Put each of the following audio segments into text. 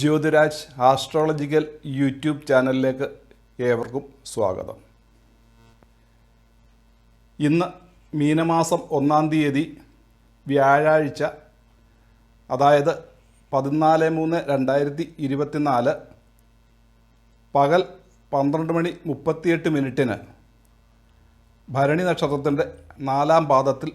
Jyothiraj astrological YouTube ചാനലിലേക്ക് ഏവർക്കും സ്വാഗതം. ഇന്ന് മീനമാസം ഒന്നാം തീയതി വ്യാഴാഴ്ച അതായത് പതിനാല് മൂന്ന് രണ്ടായിരത്തി ഇരുപത്തിനാല് പകൽ പന്ത്രണ്ട് മണി മുപ്പത്തിയെട്ട് മിനിറ്റിന് ഭരണി നക്ഷത്രത്തിന്റെ നാലാം പാദത്തിൽ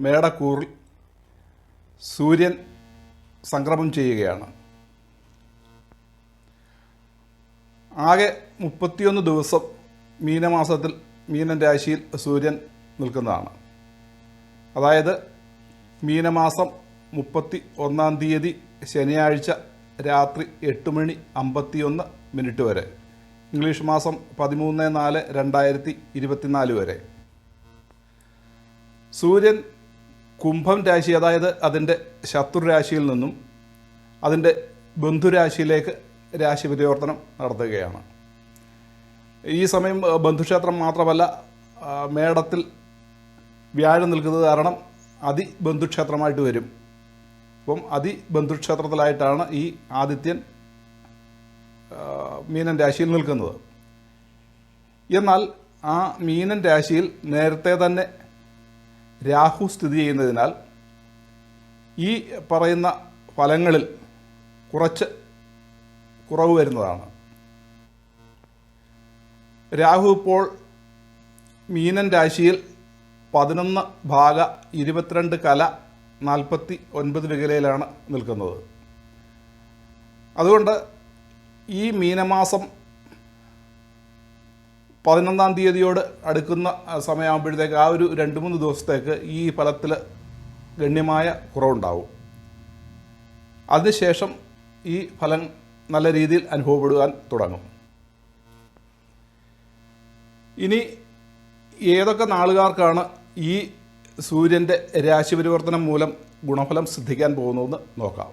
മേടക്കൂറിൽ സൂര്യൻ സംക്രമം ചെയ്യുകയാണ്. ആകെ മുപ്പത്തിയൊന്ന് ദിവസം മീനമാസത്തിൽ മീനൻ രാശിയിൽ സൂര്യൻ നിൽക്കുന്നതാണ്. അതായത് മീനമാസം മുപ്പത്തി ഒന്നാം തീയതി ശനിയാഴ്ച രാത്രി എട്ട് മണി അമ്പത്തിയൊന്ന് മിനിറ്റ് വരെ. ഇംഗ്ലീഷ് മാസം പതിമൂന്ന് നാല് രണ്ടായിരത്തി ഇരുപത്തിനാല് വരെ. സൂര്യൻ കുംഭം രാശി അതായത് അതിന്റെ ശത്രുരാശിയിൽ നിന്നും അതിന്റെ ബന്ധുരാശിയിലേക്ക് രാശി പരിവർത്തനം നടത്തുകയാണ്. ഈ സമയം ബന്ധുക്ഷേത്രം മാത്രമല്ല മേടത്തിൽ വ്യാഴം നിൽക്കുന്നത് കാരണം അതിബന്ധുക്ഷേത്രമായിട്ട് വരും. അപ്പം അതിബന്ധുക്ഷേത്രത്തിലായിട്ടാണ് ഈ ആദിത്യൻ മീനൻ രാശിയിൽ നിൽക്കുന്നത്. എന്നാൽ ആ മീനൻ രാശിയിൽ നേരത്തെ തന്നെ രാഹു സ്ഥിതി ചെയ്യുന്നതിനാൽ ഈ പറയുന്ന ഫലങ്ങളിൽ കുറച്ച് കുറവ് വരുന്നതാണ്. രാഹു ഇപ്പോൾ മീനൻ രാശിയിൽ പതിനൊന്ന് ഭാഗ ഇരുപത്തിരണ്ട് കല നാൽപ്പത്തി ഒൻപത് വികലയിലാണ് നിൽക്കുന്നത്. അതുകൊണ്ട് ഈ മീനമാസം പതിനൊന്നാം തീയതിയോട് അടുക്കുന്ന സമയമാകുമ്പോഴത്തേക്ക് ആ ഒരു രണ്ട് മൂന്ന് ദിവസത്തേക്ക് ഈ ഫലത്തിൽ ഗണ്യമായ കുറവുണ്ടാവും. അതിനുശേഷം ഈ ഫലം നല്ല രീതിയിൽ അനുഭവപ്പെടുവാൻ തുടങ്ങും. ഇനി ഏതൊക്കെ നാളുകാർക്കാണ് ഈ സൂര്യന്റെ രാശിപരിവർത്തനം മൂലം ഗുണഫലം സിദ്ധിക്കാൻ പോകുന്നതെന്ന് നോക്കാം.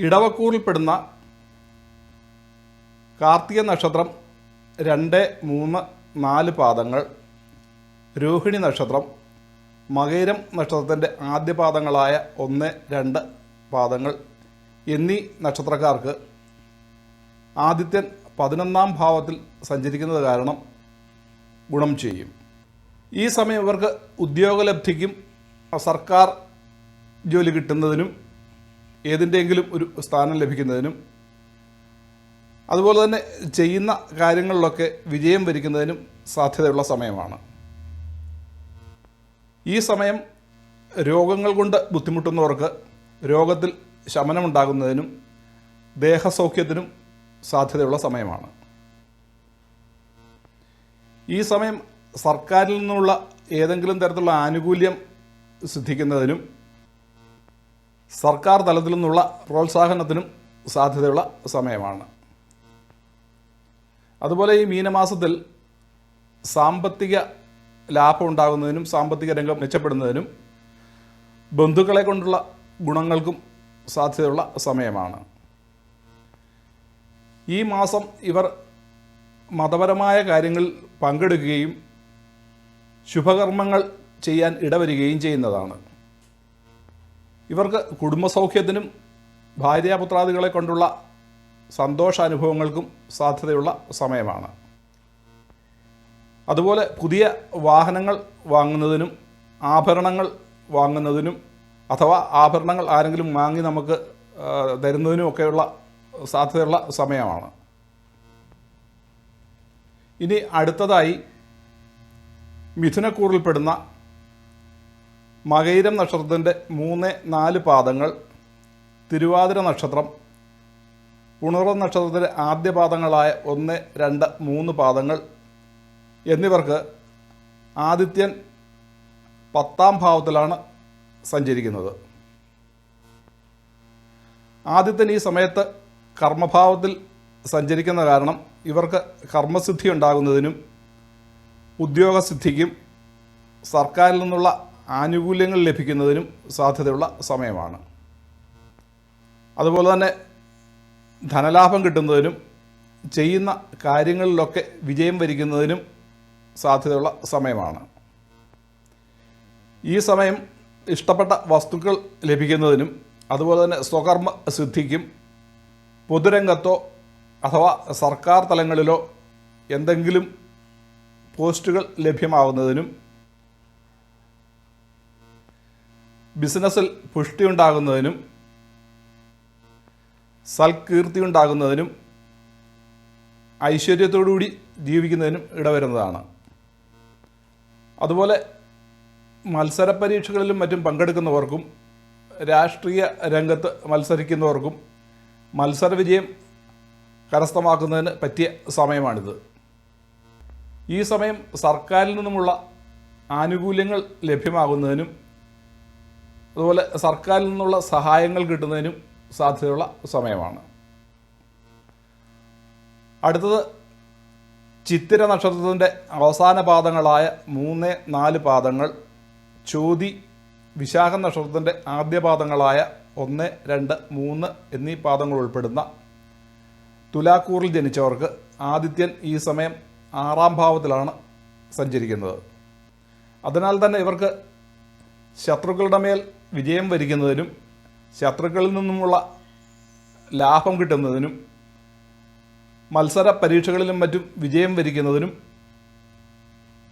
ഇടവക്കൂറിൽപ്പെടുന്ന കാർത്തിക നക്ഷത്രം രണ്ട് മൂന്ന് നാല് പാദങ്ങൾ. രോഹിണി നക്ഷത്രം മകയിരം നക്ഷത്രത്തിന്റെ ആദ്യ പാദങ്ങളായ ഒന്ന് രണ്ട് പാദങ്ങൾ. എന്നീ നക്ഷത്രക്കാർക്ക് ആദിത്യൻ പതിനൊന്നാം ഭാവത്തിൽ സഞ്ചരിക്കുന്നത് കാരണം ഗുണം ചെയ്യും. ഈ സമയം ഇവർക്ക് ഉദ്യോഗലബ്ധിക്കും സർക്കാർ ജോലി കിട്ടുന്നതിനും ഏതിന്റെയെങ്കിലും ഒരു സ്ഥാനം ലഭിക്കുന്നതിനും അതുപോലെ തന്നെ ചെയ്യുന്ന കാര്യങ്ങളിലൊക്കെ വിജയം വരിക്കുന്നതിനും സാധ്യതയുള്ള സമയമാണ്. ഈ സമയം രോഗങ്ങൾ കൊണ്ട് ബുദ്ധിമുട്ടുന്നവർക്ക് രോഗത്തിൽ ശമനമുണ്ടാകുന്നതിനും ദേഹസൗഖ്യത്തിനും സാധ്യതയുള്ള സമയമാണ്. ഈ സമയം സർക്കാരിൽ നിന്നുള്ള ഏതെങ്കിലും തരത്തിലുള്ള ആനുകൂല്യം സിദ്ധിക്കുന്നതിനും സർക്കാർ തലത്തിൽ നിന്നുള്ള പ്രോത്സാഹനത്തിനും സാധ്യതയുള്ള സമയമാണ്. അതുപോലെ ഈ മീനമാസത്തിൽ സാമ്പത്തിക ലാഭം ഉണ്ടാകുന്നതിനും സാമ്പത്തിക രംഗം മെച്ചപ്പെടുന്നതിനും ബന്ധുക്കളെ കൊണ്ടുള്ള ഗുണങ്ങൾക്കും സാധ്യതയുള്ള സമയമാണ്. ഈ മാസം ഇവർ മതപരമായ കാര്യങ്ങൾ പങ്കെടുക്കുകയും ശുഭകർമ്മങ്ങൾ ചെയ്യാൻ ഇടവരികയും ചെയ്യുന്നതാണ്. ഇവർക്ക് കുടുംബസൗഖ്യത്തിനും ഭാര്യാപുത്രാദികളെ കൊണ്ടുള്ള സന്തോഷാനുഭവങ്ങൾക്കും സാധ്യതയുള്ള സമയമാണ്. അതുപോലെ പുതിയ വാഹനങ്ങൾ വാങ്ങുന്നതിനും ആഭരണങ്ങൾ വാങ്ങുന്നതിനും അഥവാ ആഭരണങ്ങൾ ആരെങ്കിലും വാങ്ങി നമുക്ക് തരുന്നതിനും ഒക്കെയുള്ള സാധ്യതയുള്ള സമയമാണ്. ഇനി അടുത്തതായി മിഥുനക്കൂറിൽപ്പെടുന്ന മകൈരം നക്ഷത്രത്തിന്റെ മൂന്ന് നാല് പാദങ്ങൾ തിരുവാതിര നക്ഷത്രം പുണർവ നക്ഷത്രത്തിന്റെ ആദ്യ പാദങ്ങളായ ഒന്ന് രണ്ട് മൂന്ന് പാദങ്ങൾ എന്നിവർക്ക് ആദിത്യൻ പത്താം ഭാവത്തിലാണ് സഞ്ചരിക്കുന്നത്. ആദിത്യൻ ഈ സമയത്ത് കർമ്മഭാവത്തിൽ സഞ്ചരിക്കുന്ന കാരണം ഇവർക്ക് കർമ്മസിദ്ധി ഉണ്ടാകുന്നതിനും ഉദ്യോഗസിദ്ധിക്കും സർക്കാരിൽ നിന്നുള്ള ആനുകൂല്യങ്ങൾ ലഭിക്കുന്നതിനും സാധ്യതയുള്ള സമയമാണ്. അതുപോലെ തന്നെ ധനലാഭം കിട്ടുന്നതിനും ചെയ്യുന്ന കാര്യങ്ങളിലൊക്കെ വിജയം വരിക്കുന്നതിനും സാധ്യതയുള്ള സമയമാണ്. ഈ സമയം ഇഷ്ടപ്പെട്ട വസ്തുക്കൾ ലഭിക്കുന്നതിനും അതുപോലെ തന്നെ സ്വകർമ്മ സിദ്ധിക്കും പൊതുരംഗത്തോ അഥവാ സർക്കാർ തലങ്ങളിലോ എന്തെങ്കിലും പോസ്റ്റുകൾ ലഭ്യമാകുന്നതിനും ബിസിനസ്സിൽ പുഷ്ടി ഉണ്ടാകുന്നതിനും സൽകീർത്തി ഉണ്ടാകുന്നതിനും ഐശ്വര്യത്തോടുകൂടി ജീവിക്കുന്നതിനും ഇടവരുന്നതാണ്. അതുപോലെ മത്സര പരീക്ഷകളിലും മറ്റും പങ്കെടുക്കുന്നവർക്കും രാഷ്ട്രീയ രംഗത്ത് മത്സരിക്കുന്നവർക്കും മത്സര വിജയം കരസ്ഥമാക്കുന്നതിന് പറ്റിയ സമയമാണിത്. ഈ സമയം സർക്കാരിൽ നിന്നുമുള്ള ആനുകൂല്യങ്ങൾ ലഭ്യമാകുന്നതിനും അതുപോലെ സർക്കാരിൽ നിന്നുള്ള സഹായങ്ങൾ കിട്ടുന്നതിനും സാധ്യതയുള്ള സമയമാണ്. അടുത്തത് ചിത്തിര നക്ഷത്രത്തിന്റെ അവസാന പാദങ്ങളായ മൂന്ന് നാല് പാദങ്ങൾ ചോതി വിശാഖ നക്ഷത്രത്തിന്റെ ആദ്യ പാദങ്ങളായ ഒന്ന് രണ്ട് മൂന്ന് എന്നീ പാദങ്ങൾ ഉൾപ്പെടുന്ന തുലാക്കൂറിൽ ജനിച്ചവർക്ക് ആദിത്യൻ ഈ സമയം ആറാം ഭാവത്തിലാണ് സഞ്ചരിക്കുന്നത്. അതിനാൽ തന്നെ ഇവർക്ക് ശത്രുക്കളുടെ മേൽ വിജയം വരിക്കുന്നതിനും ശത്രുക്കളിൽ നിന്നുമുള്ള ലാഭം കിട്ടുന്നതിനും മത്സര പരീക്ഷകളിലും മറ്റും വിജയം വരിക്കുന്നതിനും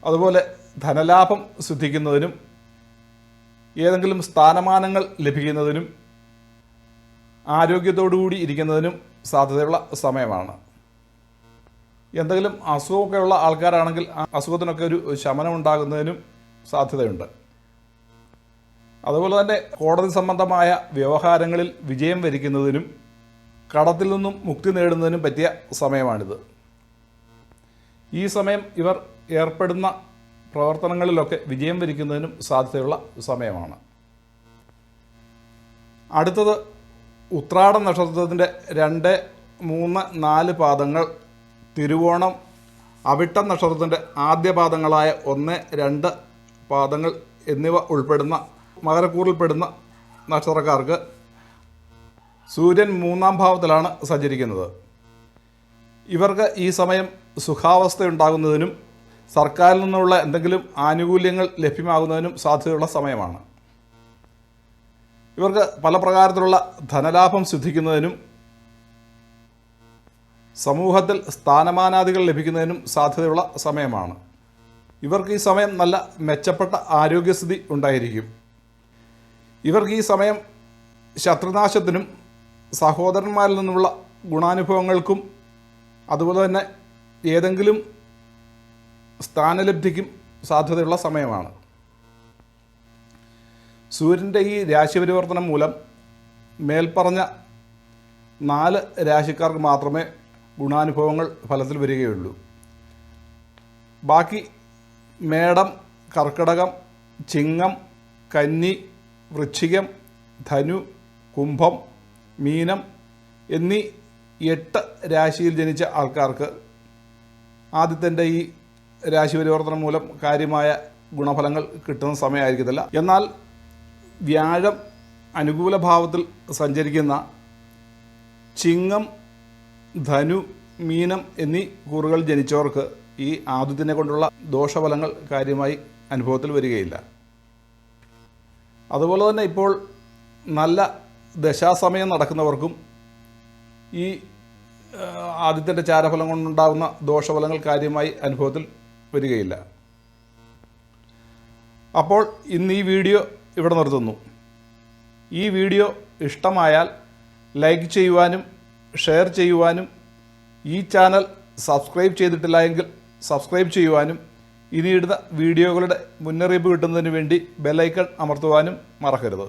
അതുപോലെ ധനലാഭം സിദ്ധിക്കുന്നതിനും ഏതെങ്കിലും സ്ഥാനമാനങ്ങൾ ലഭിക്കുന്നതിനും ആരോഗ്യത്തോടുകൂടി ഇരിക്കുന്നതിനും സാധ്യതയുള്ള സമയമാണ്. എന്തെങ്കിലും അസുഖമൊക്കെ ഉള്ള ആൾക്കാരാണെങ്കിൽ ആ അസുഖത്തിനൊക്കെ ഒരു ശമനം ഉണ്ടാകുന്നതിനും സാധ്യതയുണ്ട്. അതുപോലെ തന്നെ കോടതി സംബന്ധമായ വ്യവഹാരങ്ങളിൽ വിജയം വരിക്കുന്നതിനും കടത്തിൽ നിന്നും മുക്തി നേടുന്നതിനും പറ്റിയ സമയമാണിത്. ഈ സമയം ഇവർ ഏർപ്പെടുന്ന പ്രവർത്തനങ്ങളിലൊക്കെ വിജയം വരിക്കുന്നതിനും സാധ്യതയുള്ള സമയമാണ്. അടുത്തത് ഉത്രാട നക്ഷത്രത്തിന്റെ രണ്ട് മൂന്ന് നാല് പാദങ്ങൾ തിരുവോണം അവിട്ട നക്ഷത്രത്തിന്റെ ആദ്യ പാദങ്ങളായ ഒന്ന് രണ്ട് പാദങ്ങൾ എന്നിവ ഉൾപ്പെടുന്ന മകരക്കൂറിൽപ്പെടുന്ന നക്ഷത്രക്കാർക്ക് സൂര്യൻ മൂന്നാം ഭാവത്തിലാണ് സഞ്ചരിക്കുന്നത്. ഇവർക്ക് ഈ സമയം സുഖാവസ്ഥ ഉണ്ടാകുന്നതിനും സർക്കാരിൽ നിന്നുള്ള എന്തെങ്കിലും ആനുകൂല്യങ്ങൾ ലഭ്യമാകുന്നതിനും സാധ്യതയുള്ള സമയമാണ്. ഇവർക്ക് പല പ്രകാരത്തിലുള്ള ധനലാഭം സിദ്ധിക്കുന്നതിനും സമൂഹത്തിൽ സ്ഥാനമാനാദികൾ ലഭിക്കുന്നതിനും സാധ്യതയുള്ള സമയമാണ്. ഇവർക്ക് ഈ സമയം നല്ല മെച്ചപ്പെട്ട ആരോഗ്യസ്ഥിതി ഉണ്ടായിരിക്കും. ഇവർക്ക് ഈ സമയം ശത്രുനാശത്തിനും സഹോദരന്മാരിൽ നിന്നുള്ള ഗുണാനുഭവങ്ങൾക്കും അതുപോലെ തന്നെ ഏതെങ്കിലും സ്ഥാനലബ്ധിക്കും സാധ്യതയുള്ള സമയമാണ്. സൂര്യന്റെ ഈ രാശിപരിവർത്തനം മൂലം മേൽപ്പറഞ്ഞ നാല് രാശിക്കാർക്ക് മാത്രമേ ഗുണാനുഭവങ്ങൾ ഫലത്തിൽ വരികയുള്ളൂ. ബാക്കി മേടം കർക്കിടകം ചിങ്ങം കന്നി വൃശ്ചികം ധനു കുംഭം മീനം എന്നീ എട്ട് രാശിയിൽ ജനിച്ച ആൾക്കാർക്ക് ആദ്യത്തിന്റെ ഈ രാശി പരിവർത്തനം മൂലം കാര്യമായ ഗുണഫലങ്ങൾ കിട്ടുന്ന സമയമായിരിക്കത്തില്ല. എന്നാൽ വ്യാഴം അനുകൂല ഭാവത്തിൽ സഞ്ചരിക്കുന്ന ചിങ്ങം ധനു മീനം എന്നീ കൂറുകൾ ജനിച്ചവർക്ക് ഈ ആദ്യത്തിനെ കൊണ്ടുള്ള ദോഷഫലങ്ങൾ കാര്യമായി അനുഭവത്തിൽ വരികയില്ല. അതുപോലെ തന്നെ ഇപ്പോൾ നല്ല ദശാസമയം നടക്കുന്നവർക്കും ഈ ആദ്യത്തിന്റെ ചാരഫലം കൊണ്ടുണ്ടാകുന്ന ദോഷഫലങ്ങൾ കാര്യമായി അനുഭവത്തിൽ വരികയില്ല. അപ്പോൾ ഇന്ന് ഈ വീഡിയോ ഇവിടെ നിർത്തുന്നു. ഈ വീഡിയോ ഇഷ്ടമായാൽ ലൈക്ക് ചെയ്യുവാനും ഷെയർ ചെയ്യുവാനും ഈ ചാനൽ സബ്സ്ക്രൈബ് ചെയ്തിട്ടില്ല എങ്കിൽ സബ്സ്ക്രൈബ് ചെയ്യുവാനും ഇനിയിടുന്ന വീഡിയോകളുടെ മുന്നറിയിപ്പ് കിട്ടുന്നതിന് വേണ്ടി ബെല്ലൈക്കൺ അമർത്തുവാനും മറക്കരുത്.